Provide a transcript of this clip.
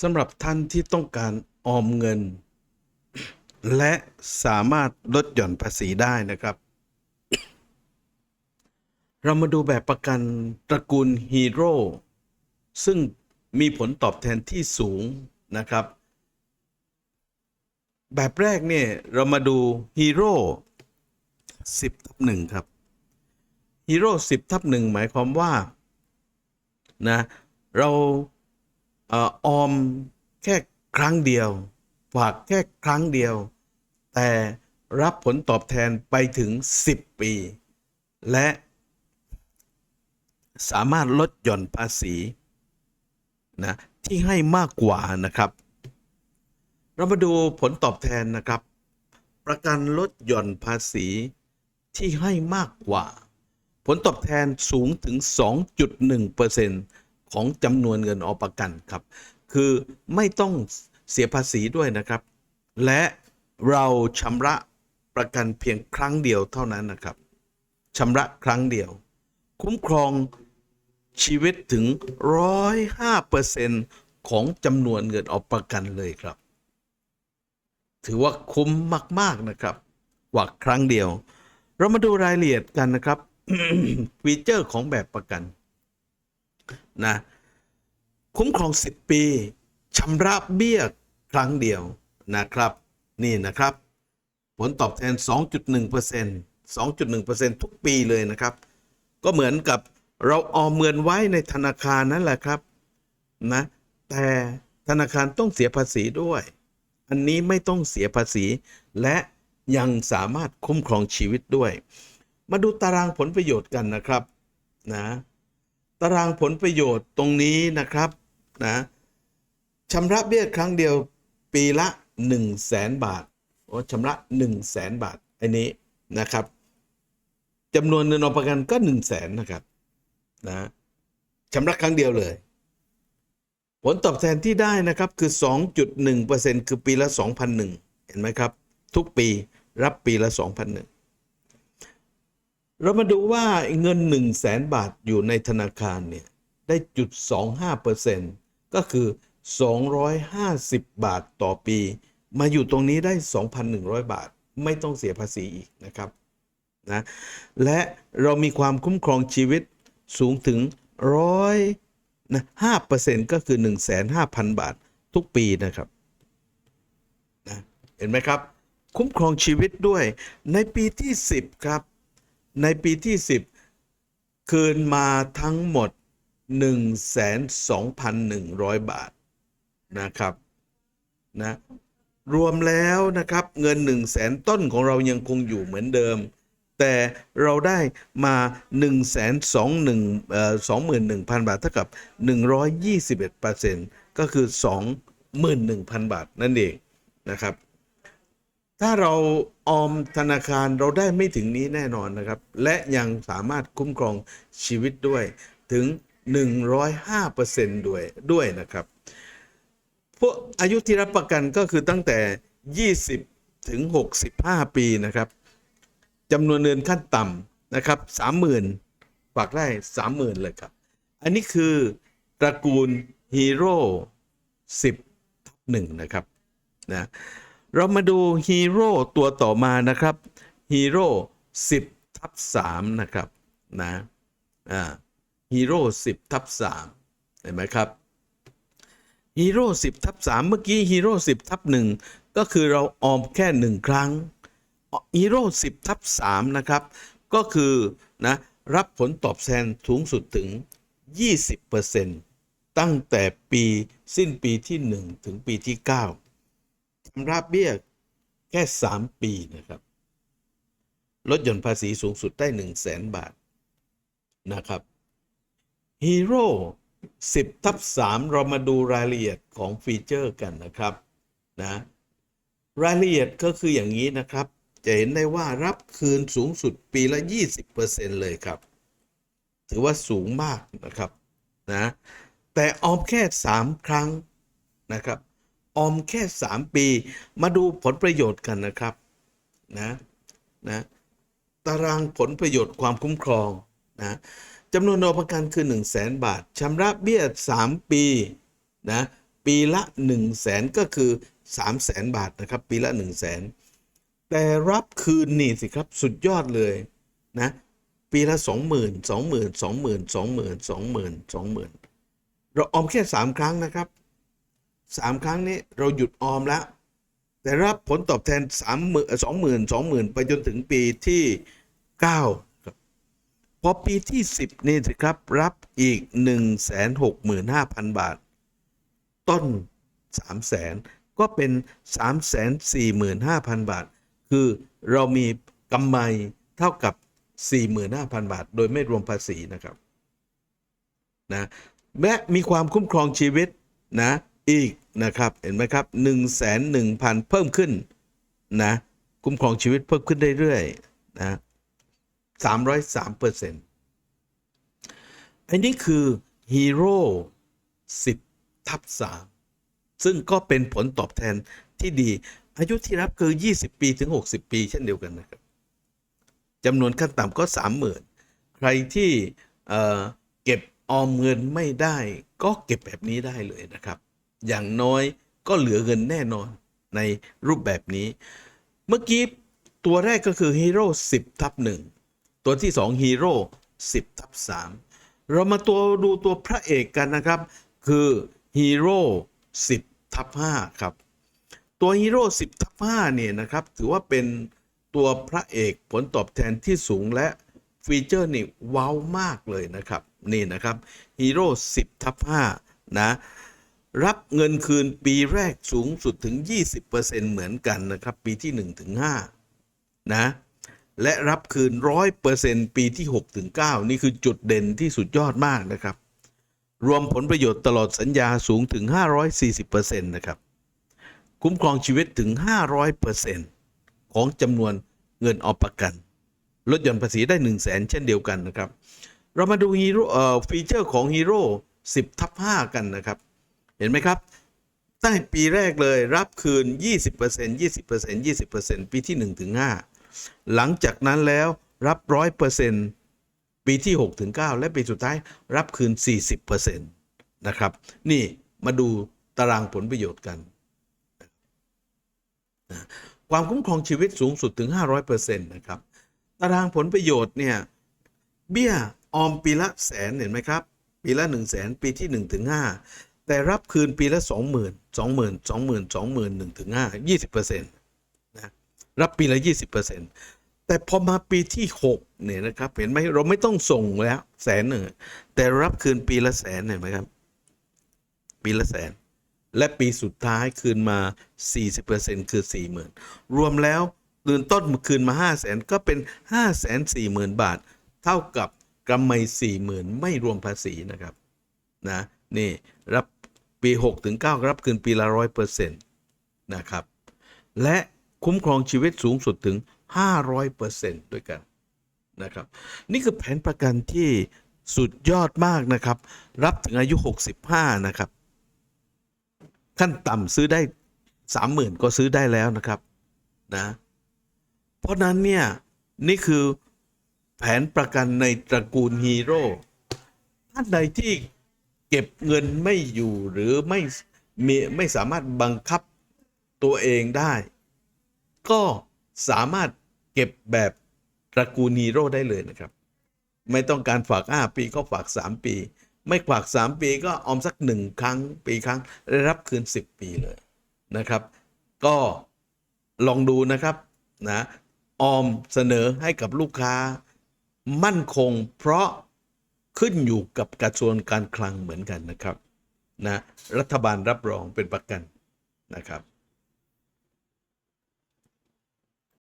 สำหรับท่านที่ต้องการออมเงิน และสามารถลดหย่อนภาษีได้นะครับ เรามาดูแบบประกันตระกูลฮีโร่ซึ่งมีผลตอบแทนที่สูงนะครับ แบบแรกเนี่ยเรามาดูฮีโร่10ทับหนึ่งครับฮีโร่10ทับหนึ่งหมายความว่านะเรา ออออมแค่ครั้งเดียว ฝากแค่ครั้งเดียว แต่รับผลตอบแทนไปถึง 10 ปี และสามารถลดหย่อนภาษีนะที่ให้มากกว่านะครับ เรามาดูผลตอบแทนนะครับ ประกันลดหย่อนภาษีที่ให้มากกว่า ผลตอบแทนสูงถึง 2.1% ของจำนวนเงินออกประกันครับ คือไม่ต้องเสียภาษีด้วยนะครับ และเราชำระประกันเพียงครั้งเดียวเท่านั้นนะครับชำระครั้งเดียว คุ้มครองชีวิตถึง 105%ของจำนวนเงินออกประกันเลยครับ ถือว่าคุ้มมาก ๆ นะครับ กว่าครั้งเดียว เรามาดูรายละเอียดกันนะครับ ฟีเจอร์ของแบบประกัน นะคุ้มครอง 10 ปีชำระเบี้ยครั้งเดียวนะครับ นี่นะครับ ผลตอบแทน 2.1% 2.1%ทุกปีเลยนะครับ ก็เหมือนกับเราออมเงินไว้ในธนาคารนั่นแหละครับนะแต่ธนาคารต้องเสียภาษีด้วย อันนี้ไม่ต้องเสียภาษี และยังสามารถคุ้มครองชีวิตด้วย มาดูตารางผลประโยชน์กันนะครับนะ ตารางผลประโยชน์ตรงนี้นะครับนะชำระเบี้ยครั้งเดียวปีละ 1 0 0 0 0แสนบาทโอ้ชำระ 1 0 0 0 0แสนบาทอันนี้นะครับจำนวนเงินออกประกันก็ 1 0 0 0 0แสนนะครับนะชำระครั้งเดียวเลย ผลตอบแทนที่ได้นะครับคือ 2.1%คือปีละ 2,001เห็นไหมครับ ทุกปีรับปีละ 2,001 เรามาดูว่าเงิน 1 0 0 0 0แสนบาทอยู่ในธนาคารเนี่ย ได้จุด 25%ก็คือ 250 บาทต่อปี มาอยู่ตรงนี้ได้ 2,100 บาท ไม่ต้องเสียภาษีอีกนะครับนะและเรามีความคุ้มครองชีวิตสูงถึงร้อยนะ5%ก็คือ 1 5 0 0 0 0 บาททุกปีนะครับนะเห็นไหมครับ คุ้มครองชีวิตด้วยในปีที่ 10 ครับ ในปีที่ 10 คืนมาทั้งหมด 1,2,100 บาทนะครับนะรวมแล้วนะครับเงิน 1 0 0 0 0แสนต้นของเรายังคงอยู่เหมือนเดิม แต่เราได้มา 1 2 1 2 1 0 0 0 บาทเท่ากับ 121%ก็คือ 21,000 บาทนั่นเองนะครับ ถ้าเราออมธนาคารเราได้ไม่ถึงนี้แน่นอนนะครับ และยังสามารถคุ้มครองชีวิตด้วยถึง 105%ด้วยด้วยนะครับ พวกอายุที่รับประกันก็คือตั้งแต่ 20 ถึง 65 ปีนะครับจำนวนเงินขั้นต่ำนะครับ30,000ฝากได้ 30,000 เลยครับ อันนี้คือตระกูลฮีโร่10ทับหนึ่งนะครับนะ เรามาดูฮีโร่ตัวต่อมานะครับฮีโร่10ทับ3นะครับนะอ่าฮีโร่10ทับ3เห็นไหมครับฮีโร่10ทับ3เมื่อกี้ฮีโร่10ทับ1ก็คือเราออมแค่ 1 ครั้งฮีโร่10ทับ3นะครับ ก็คือนะรับผลตอบแทนสูงสุดถึง 20%ตั้งแต่ปีสิ้นปีที่ 1 ถึงปีที่ 9 ระเบี้ยแค่ 3 ปีนะครับลดหย่อนภาษีสูงสุดได้ 1 0 0 0 0แสนบาทนะครับฮีโร่10 ทับ 3 เรามาดูรายละเอียดของฟีเจอร์กันนะครับนะรายละเอียดก็คืออย่างนี้นะครับ จะเห็นได้ว่ารับคืนสูงสุดปีละ 20%เลยครับ ถือว่าสูงมากนะครับนะแต่ออมแค่ 3 ครั้งนะครับ ออมแค่ 3 ปี มาดูผลประโยชน์กันนะครับนะนะตารางผลประโยชน์ความคุ้มครองนะจำนวนนอประกันคือ 1 0 0 0 0แบาทชำระเบี้ย 3 ปีนะปีละ 1 0 0 0 0แสนก็คือ 3 0 0แสนบาทนะครับ ปีละ 1 0 0 0 0แสนแต่รับคืนนี่สิครับสุดยอดเลยนะปีละ 20,000 20,000 20,000 20,000 20,000 20,000เราออมแค่ 3 ครั้งนะครับ 3ครั้งนี้เราหยุดออมแล้ว แต่รับผลตอบแทน3 0 0 0 0 20,000 20,000ไปจนถึงปีที่9ครับพอปีที่10นี่สิครับ รับอีก165,000บาท ต้น300,000ก็เป็น345,000บาท คือเรามีกำไรเท่ากับ 45,000 บาท โดยไม่รวมภาษีนะครับนะและมีความคุ้มครองชีวิตนะ อีกนะครับ เห็นไหมครับ 1 1 0 0 0 เพิ่มขึ้นนะคุ้มครองชีวิตเพิ่มขึ้นเรื่อยๆนะ303เปอร์เซ็นต์อันนี้คือฮีโร่10 ทับ 3 ซึ่งก็เป็นผลตอบแทนที่ดี อายุที่รับคือ 20 ปีถึง 60 ปี เช่นเดียวกันนะครับจำนวนขั้นต่ำก็ 30,000 ใครที่เเก็บออมเงินไม่ได้ก็เก็บแบบนี้ได้เลยนะครับ อย่างน้อยก็เหลือเงินแน่นอนในรูปแบบนี้ เมื่อกี้ตัวแรกก็คือฮีโร่10ทับ1ตัวที่2ฮีโร่10ทับ3เรามาตัวดูตัวพระเอกกันนะครับ คือฮีโร่10ทับ5ครับ ตัวฮีโร่10ทับ5เนี่ยนะครับ ถือว่าเป็นตัวพระเอกผลตอบแทนที่สูงและฟีเจอร์นี่ว้าวมากเลยนะครับ นี่นะครับฮีโร่10ทับ5นะ รับเงินคืนปีแรกสูงสุดถึง 20%เหมือนกันนะครับ ปีที่1ถึง5นะและรับคืน 100%ปีที่6ถึง9นี่คือจุดเด่นที่สุดยอดมากนะครับ รวมผลประโยชน์ตลอดสัญญาสูงถึง 540%นะครับ คุ้มครองชีวิตถึง 500%ของจำนวนเงินออมประกัน ลดหย่อนภาษีได้ 1 0 0 0 0แสนเช่นเดียวกันนะครับ เรามาดูฮีโร่เอ่อฟีเจอร์ของฮีโร่10ทับ5กันนะครับ เห็นไหมครับ ตั้งปีแรกเลยรับคืน 20% 20% 20%ปีที่1ถึง5หลังจากนั้นแล้วรับ 100%ปีที่6ถึง9และปีสุดท้ายรับคืน 40%นะครับ นี่มาดูตารางผลประโยชน์กัน ความคุ้มครองชีวิตสูงสุดถึง 500%นะครับ ตารางผลประโยชน์เนี่ยเบี้ยออมปีละแสนเห็นไหมครับ ปีละ 1 0 0 0 0แสนปีที่1ถึง5 แต่รับคืนปีละ 20,000 20,000 20,000 2 0 0 0 1ถึง5 20%นะรับปีละ 20%แต่พอมาปีที่ 6 เนี่ยนะครับเห็นไหมเราไม่ต้องส่งแล้วแสนหนึ่งแต่รับคืนปีละแสนเห็นไหมครับ ปีละแสน และปีสุดท้ายคืนมา 40%คือ 40,000 รวมแล้วคืนต้นคืนมา 5 0 0แสนก็เป็น 5 4 0 0 0 0 บาท เท่ากับกำไร40,000 ไม่รวมภาษีนะครับนะนี่รับ ปี6ถึง9รับคืนปีละ100%นะครับ และคุ้มครองชีวิตสูงสุดถึง 500%ด้วยกันนะครับ นี่คือแผนประกันที่สุดยอดมากนะครับ รับถึงอายุ 65 นะครับ ขั้นต่ำซื้อได้ 30,000 ก็ซื้อได้แล้วนะครับนะเพราะนั้นเนี่ย นี่คือแผนประกันในตระกูลฮีโร่ท่านใดที่ เก็บเงินไม่อยู่หรือไม่มีไม่สามารถบังคับตัวเองได้ ก็สามารถเก็บแบบตระกูลฮีโร่ได้เลยนะครับ ไม่ต้องการฝาก 5 ปีก็ฝาก 3 ปี ไม่ฝาก 3 ปีก็ออมสัก 1 ครั้ง ปีครั้งได้รับคืน 10 ปีเลยนะครับ ก็ลองดูนะครับนะออมเสนอให้กับลูกค้ามั่นคงเพราะ ขึ้นอยู่กับกระทรวงการคลังเหมือนกันนะครับนะรัฐบาลรับรองเป็นประกันนะครับ